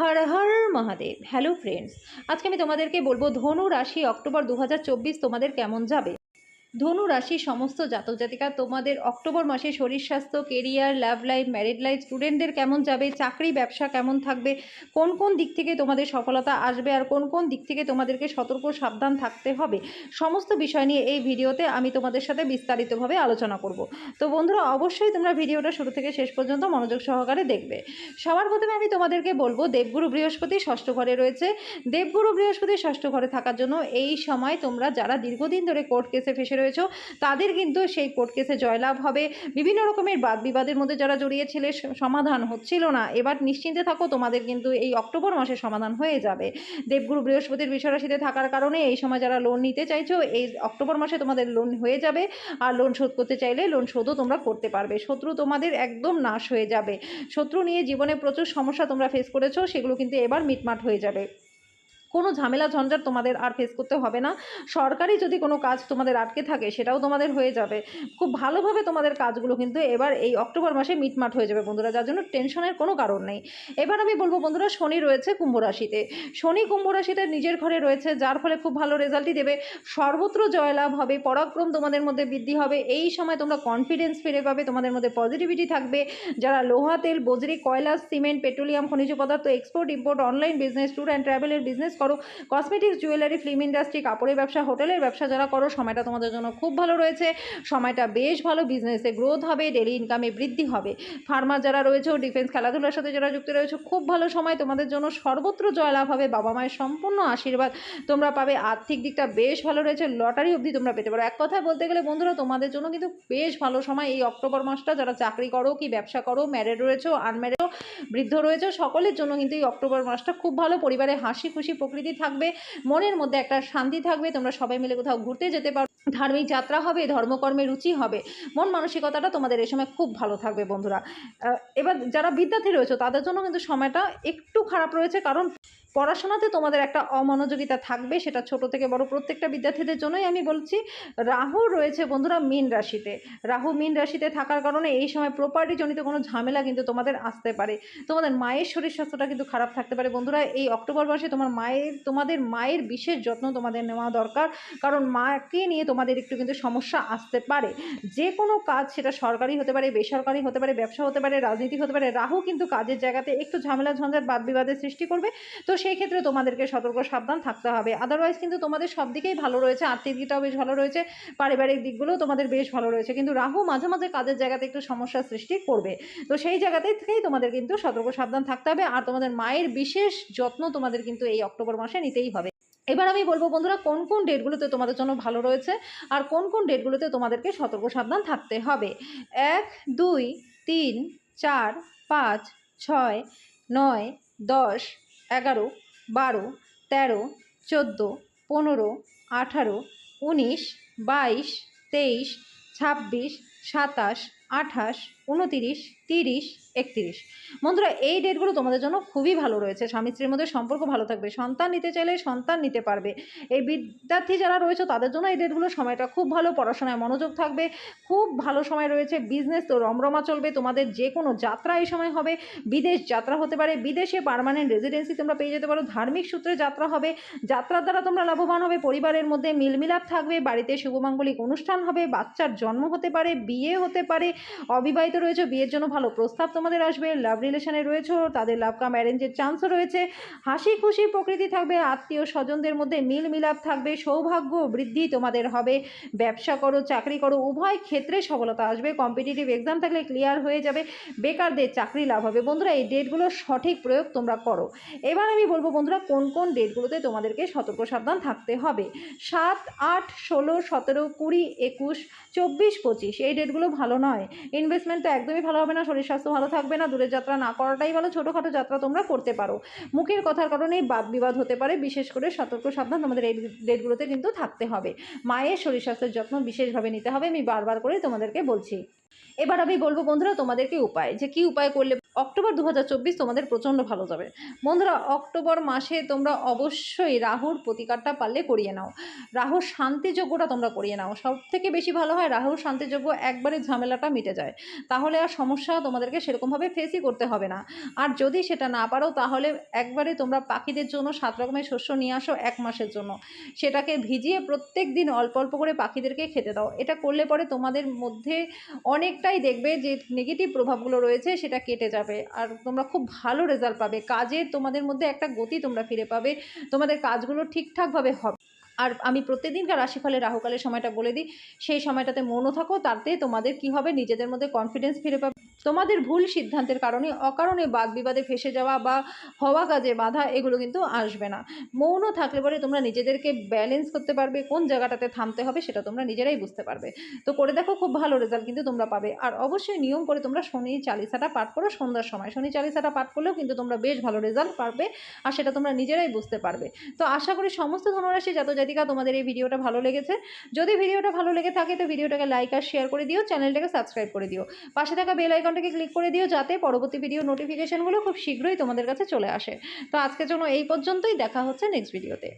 Har Har Mahadev. Hello friends আজকে আমি তোমাদেরকে বলব ধনু রাশি অক্টোবর দু হাজার চব্বিশ তোমাদের কেমন যাবে? ধনু রাশি, সমস্ত জাতক জাতিকা, তোমাদের অক্টোবর মাসে শরীর স্বাস্থ্য career love life married life স্টুডেন্টদের কেমন যাবে, চাকরি, ব্যবসা কেমন থাকবে, কোন কোন দিক থেকে তোমাদের সফলতা আসবে আর কোন কোন দিক থেকে তোমাদেরকে সতর্ক, সাবধান থাকতে হবে, সমস্ত বিষয় নিয়ে এই ভিডিওতে আমি তোমাদের সাথে বিস্তারিতভাবে আলোচনা করব। তো বন্ধুরা, অবশ্যই তোমরা ভিডিওটা শুরু থেকে শেষ পর্যন্ত মনোযোগ সহকারে দেখবে। সবার প্রথমে আমি তোমাদেরকে বলব, দেবগুরু বৃহস্পতি ষষ্ঠ ঘরে রয়েছে। দেবগুরু বৃহস্পতি ষষ্ঠ ঘরে থাকার জন্য এই সময় তোমরা যারা দীর্ঘদিন ধরে কোর্ট কেসে ফেসে রয়েছো তাদের কিন্তু সেই কোর্ট কেসে জয়লাভ হবে। বিভিন্ন রকমের বাদ বিবাদের মধ্যে যারা জড়িয়েছিলে সমাধান হচ্ছিল না। এবার নিশ্চিন্তে থাকো, তোমাদের কিন্তু এই অক্টোবর মাসে সমাধান হয়ে যাবে। দেবগুরু বৃহস্পতির বিষয়রাশিতে থাকার কারণে এই সময় যারা লোন নিতে চাইছো, এই অক্টোবর মাসে তোমাদের লোন হয়ে যাবে। আর লোন শোধ করতে চাইলে লোন শোধও তোমরা করতে পারবে। শত্রু তোমাদের একদম নাশ হয়ে যাবে। শত্রু নিয়ে জীবনে প্রচুর সমস্যা তোমরা ফেস করেছ, সেগুলো কিন্তু এবার মিটমাট হয়ে যাবে। কোনো ঝামেলা ঝঞ্ঝাট তোমাদের আর ফেস করতে হবে না। সরকারি যদি কোনো কাজ তোমাদের আটকে থাকে, সেটাও তোমাদের হয়ে যাবে। খুব ভালোভাবে তোমাদের কাজগুলো কিন্তু এবার এই অক্টোবর মাসে মিটমাট হয়ে যাবে বন্ধুরা, যার জন্য টেনশনের কোনো কারণ নেই। এবার আমি বলব বন্ধুরা, শনি রয়েছে কুম্ভ রাশিতে। শনি কুম্ভ রাশিতে নিজের ঘরে রয়েছে, যার ফলে খুব ভালো রেজাল্টই দেবে। সর্বত্র জয়লাভ হবে, পরাক্রম তোমাদের মধ্যে বৃদ্ধি হবে। এই সময় তোমরা কনফিডেন্স ফিরে পাবে, তোমাদের মধ্যে পজিটিভিটি থাকবে। যারা লোহা তেল, বজরি, কয়লা, সিমেন্ট, পেট্রোলিয়াম, খনিজ পদার্থ export import online business tour and ট্রাভেলের বিজনেস করো। কসমেটিক্স জুয়েলারি ফিল্ম ইন্ডাস্ট্রি কাপড়ের ব্যবসা হোটেলের ব্যবসা যারা করো, সময়টা তোমাদের জন্য খুব ভালো রয়েছে। সময়টা বেশ ভালো বিজনেসে গ্রোথ হবে ডেলি ইনকামে বৃদ্ধি হবে। ফার্মার যারা রয়েছে ডিফেন্স খেলাধুলার সাথে যারা যুক্ত রয়েছে, খুব ভালো সময়। তোমাদের জন্য সর্বত্র জয়লাভ হবে, বাবা মায়ের সম্পূর্ণ আশীর্বাদ তোমরা পাবে। আর্থিক দিকটা বেশ ভালো রয়েছে লটারি অবধি তোমরা পেতে পারো। এক কথায় বলতে গেলে বন্ধুরা, তোমাদের জন্য কিন্তু বেশ ভালো সময় এই অক্টোবর মাসটা। যারা চাকরি করো কি ব্যবসা করো ম্যারেড রয়েছো আনম্যারেড বৃদ্ধ রয়েছে, সকলের জন্য কিন্তু এই অক্টোবর মাসটা খুব ভালো। পরিবারে হাসি খুশি প্রকৃতি থাকবে, মনের মধ্যে একটা শান্তি থাকবে, তোমরা সবাই মিলে কোথাও ঘুরতে যেতে পারো। ধার্মিক যাত্রা হবে ধর্মকর্মে রুচি হবে। মন মানসিকতাটা তোমাদের এই সময় খুব ভালো থাকবে বন্ধুরা। এবার যারা বিদ্যার্থী রয়েছে, তাদের জন্য কিন্তু সময়টা একটু খারাপ রয়েছে, কারণ পড়াশোনাতে তোমাদের একটা অমনোযোগিতা থাকবে, সেটা ছোট থেকে বড় প্রত্যেকটা বিদ্যার্থীদের জন্যই আমি বলছি। রাহু রয়েছে বন্ধুরা মীন রাশিতে। রাহু মীন রাশিতে থাকার কারণে এই সময় প্রপার্টি জনিত কোনো ঝামেলা কিন্তু তোমাদের আসতে পারে। তোমাদের মায়ের শরীর স্বাস্থ্যটা কিন্তু খারাপ থাকতে পারে। বন্ধুরা, এই অক্টোবর মাসে তোমার মায়ের, তোমাদের মায়ের বিশেষ যত্ন তোমাদের নেওয়া দরকার। কারণ মাকে নিয়ে তোমাদের একটু কিন্তু সমস্যা আসতে পারে। যে কোনো কাজ সেটা সরকারি হতে পারে, বেসরকারি হতে পারে, ব্যবসা হতে পারে, রাজনীতি হতে পারে। রাহু কিন্তু কাজের জায়গাতে একটু ঝামেলা ঝঞ্ঝাট বাদ বিবাদের সৃষ্টি করবে। তো সেই ক্ষেত্রে তোমাদেরকে সতর্ক, সাবধান থাকতে হবে। আদারওয়াইজ কিন্তু তোমাদের সব দিকেই ভালো রয়েছে আর্থিক দিকটাও বেশ ভালো রয়েছে, পারিবারিক দিকগুলোও তোমাদের বেশ ভালো রয়েছে। কিন্তু রাহু মাঝে মাঝে কাজের জায়গাতে একটু সমস্যার সৃষ্টি করবে। তো সেই জায়গাতে থেকেই তোমাদের কিন্তু সতর্ক, সাবধান থাকতে হবে। আর তোমাদের মায়ের বিশেষ যত্ন তোমাদের কিন্তু এই অক্টোবর মাসে নিতেই হবে। এবার আমি বলব বন্ধুরা, কোন কোন ডেটগুলোতে তোমাদের জন্য ভালো রয়েছে আর কোন কোন ডেটগুলোতে তোমাদেরকে সতর্ক, সাবধান থাকতে হবে? এক, দুই, তিন, চার, পাঁচ, ছয়, নয়, দশ এগারো বারো তেরো চোদ্দ পনেরো আঠারো উনিশ বাইশ তেইশ ছাব্বিশ সাতাশ আঠাশ, উনতিরিশ, তিরিশ, একত্রিশ। বন্ধুরা, এই ডেটগুলো তোমাদের জন্য খুবই ভালো রয়েছে। স্বামী স্ত্রীর মধ্যে সম্পর্ক ভালো থাকবে। সন্তান নিতে চাইলে সন্তান নিতে পারবে। এই বিদ্যার্থী যারা রয়েছে, তাদের জন্য এই ডেটগুলো সময়টা খুব ভালো। পড়াশোনায় মনোযোগ থাকবে। খুব ভালো সময় রয়েছে। বিজনেস তো রমরমা চলবে। তোমাদের যে কোনো যাত্রা এই সময় হবে। বিদেশ যাত্রা হতে পারে। বিদেশে পারমানেন্ট রেজিডেন্সি তোমরা পেয়ে যেতে পারো। ধার্মিক সূত্রে যাত্রা হবে। যাত্রার দ্বারা তোমরা লাভবান হবে। পরিবারের মধ্যে মিলমিলাপ থাকবে। বাড়িতে শুভমাঙ্গলিক অনুষ্ঠান হবে। বাচ্চার জন্ম হতে পারে। বিয়ে হতে পারে। অবিবাহিত রয়েছে, বিয়ের জন্য ভালো প্রস্তাব তোমাদের আসবে লাভ রিলেশনে রয়েছে, তাদের লাভ কাম অ্যারেঞ্জের চান্সও রয়েছে। হাসি খুশি প্রকৃতি থাকবে, আত্মীয় স্বজনদের মধ্যে মিল মিলাপ থাকবে, সৌভাগ্য বৃদ্ধি তোমাদের হবে। ব্যবসা করো, চাকরি করো, উভয় ক্ষেত্রে সফলতা আসবে। কম্পিটিটিভ এক্সাম থাকলে ক্লিয়ার হয়ে যাবে, বেকারদের চাকরি লাভ হবে। বন্ধুরা, এই ডেটগুলোর সঠিক প্রয়োগ তোমরা করো। এবার আমি বলব বন্ধুরা, কোন কোন ডেটগুলোতে তোমাদেরকে সতর্ক সাবধান থাকতে হবে? সাত, আট, ষোলো, সতেরো, কুড়ি, একুশ, চব্বিশ, পঁচিশ, এই ডেটগুলো ভালো নয়। ইনভেস্টমেন্ট তো একদমই ভালো হবে না, শরীর স্বাস্থ্য ভালো থাকবে না, দূরের যাত্রা না করাটাই ভালো, ছোটোখাটো যাত্রা তোমরা করতে পারো। মুখের কথার কারণেই বাদ বিবাদ হতে পারে, বিশেষ করে সতর্ক সাবধান, তোমাদের এই ডেটগুলোতে কিন্তু থাকতে হবে। মায়ের শরীর স্বাস্থ্যের যত্ন বিশেষভাবে নিতে হবে, আমি বারবার করে তোমাদেরকে বলছি। এবার আমি বলব বন্ধুরা তোমাদেরকে উপায়, যে কি উপায় করলে অক্টোবর দু হাজার চব্বিশ তোমাদের প্রচণ্ড ভালো যাবে। বন্ধুরা, অক্টোবর মাসে তোমরা অবশ্যই রাহুর প্রতিকারটা পারলে করিয়ে নাও। রাহুর শান্তিযোগ্যটা তোমরা করিয়ে নাও। সব থেকে বেশি ভালো হয় রাহুর শান্তিযোগ্য একবারে ঝামেলাটা মিটে যায়। তাহলে আর সমস্যা তোমাদেরকে সেরকমভাবে ফেসই করতে হবে না। আর যদি সেটা না পারো, তাহলে একবারে তোমরা পাখিদের জন্য সাত রকমের শস্য নিয়ে আসো এক মাসের জন্য। সেটাকে ভিজিয়ে প্রত্যেক দিন অল্প অল্প করে পাখিদেরকে খেতে দাও। এটা করলে পরে তোমাদের মধ্যে অনেকটাই দেখবে যে নেগেটিভ প্রভাবগুলো রয়েছে, সেটা কেটে যাবে। আর তোমরা খুব ভালো রেজাল্ট পাবে। কাজে তোমাদের মধ্যে একটা গতি তোমরা ফিরে পাবে। তোমাদের কাজগুলো ঠিকঠাকভাবে হবে। আর আমি প্রত্যেকদিনকার রাশিফলে রাহুকালের সময়টা বলে দিই। সেই সময়টাতে মনও থাকো, তাতে তোমাদের কি হবে? নিজেদের মধ্যে কনফিডেন্স ফিরে পাবে। তোমাদের ভুল সিদ্ধান্তের কারণে, অকারণে বাদ বিবাদে ফেসে যাওয়া বা হওয়া কাজে বাধা এগুলো কিন্তু আসবে না। মৌন থাকলে পরে তোমরা নিজেদেরকে ব্যালেন্স করতে পারবে, কোন জায়গাটাতে থামতে হবে সেটা তোমরা নিজেরাই বুঝতে পারবে। তো করে দেখো খুব ভালো রেজাল্ট কিন্তু তোমরা পাবে। আর অবশ্যই নিয়ম করে তোমরা শনি চালিসাটা পাঠ করো সন্ধ্যার সময়। শনি চালিসাটা পাঠ করলেও কিন্তু তোমরা বেশ ভালো রেজাল্ট পাবে আর সেটা তোমরা নিজেরাই বুঝতে পারবে। তো আশা করি সমস্ত ধনরাশি জাত জাতিকা তোমাদের এই ভিডিওটা ভালো লেগেছে। যদি ভিডিওটা ভালো লেগে থাকে তো ভিডিওটাকে লাইক আর শেয়ার করে দিও চ্যানেলটাকে সাবস্ক্রাইব করে দিও। পাশে থাকা বেল আইকনটাকে ক্লিক করে দিও যাতে পরবর্তী ভিডিও নোটিফিকেশানগুলো খুব শীঘ্রই তোমাদের কাছে চলে আসে। তো আজকের জন্য এই পর্যন্তই, দেখা হচ্ছে নেক্সট ভিডিওতে